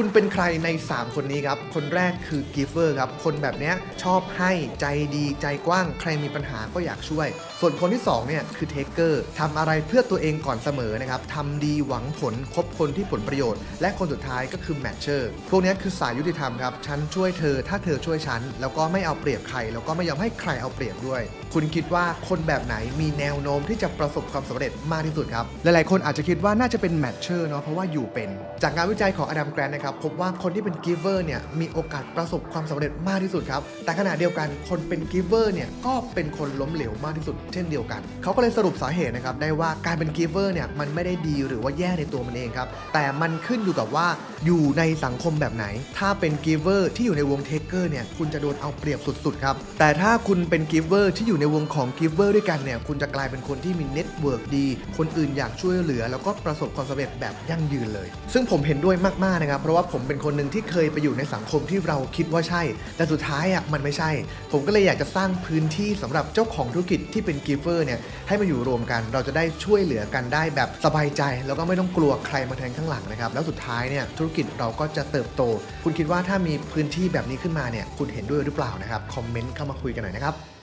คุณเป็นใครใน 3 คนนี้ครับ คนแรกคือ giver ครับ คนแบบเนี้ยชอบให้ใจดีใจกว้าง ใครมีปัญหาก็อยากช่วย ส่วนคนที่2เนี่ยคือ taker ทำอะไรเพื่อตัวเองก่อนเสมอนะครับทำดีหวังผลคบคนที่ผลประโยชน์ และคนสุดท้ายก็คือ matcher พวกเนี้ยคือสายยุติธรรมครับ ฉันช่วยเธอ ถ้าเธอช่วยฉัน แล้วก็ไม่เอาเปรียบใคร แล้วก็ไม่ยอมให้ใครเอาเปรียบด้วย คุณคิดว่าคนแบบไหนมีแนวโน้มที่จะประสบความสำเร็จมากที่สุดครับ หลายๆ คนอาจจะคิดว่าน่าจะเป็น matcher เนาะ เพราะว่าอยู่เป็น จากงานวิจัยของอดัมแกรนนะครับพบว่าคนที่เป็น giver เนี่ยมีโอกาสประสบความสำเร็จมากที่สุดครับแต่ขณะเดียวกันคนเป็น giver เนี่ยก็เป็นคนล้มเหลวมากที่สุด เช่นเดียวกันเขาก็เลยสรุปสาเหตุนะครับได้ว่าการเป็น giver เนี่ยมันไม่ได้ดีหรือว่าแย่ในตัวมันเองครับแต่มันขึ้นอยู่กับว่าอยู่ในสังคมแบบไหน ถ้าเป็น giver ที่อยู่ในวง taker เนี่ยคุณจะโดนเอาเปรียบสุดๆครับแต่ถ้าคุณเป็น giver ที่อยู่ในวงของ giver ด้วยกันเนี่ยคุณจะกลายเป็นคนที่มีเน็ตเวิร์กดี คนอื่นอยากช่วยเหลือ แล้วก็ประสบความสำเร็จแบบยั่งยืนเลย ซึ่งผมเห็นด้วยมากๆนะครับเพราะว่าผมเป็นคนหนึ่งที่เคยไปอยู่ในสังคมที่เราคิดว่าใช่ แต่สุดท้ายอะมันไม่ใช่ ผมก็เลยอยากจะสร้างพื้นที่สำหรับเจ้าของธุรกิจที่เป็น giver เนี่ยให้มาอยู่รวมกัน เราจะได้ช่วยเหลือกันได้แบบสบายใจ แล้วก็ไม่ต้องกลัวใครมาแทงข้างหลังนะครับ แล้วสุดท้ายเนี่ยธุรกิจเราก็จะเติบโต คุณคิดว่าถ้ามีพื้นที่แบบนี้ขึ้นมาเนี่ยคุณเห็นด้วยหรือเปล่านะครับคอมเมนต์เข้ามาคุยกันหน่อยนะครับ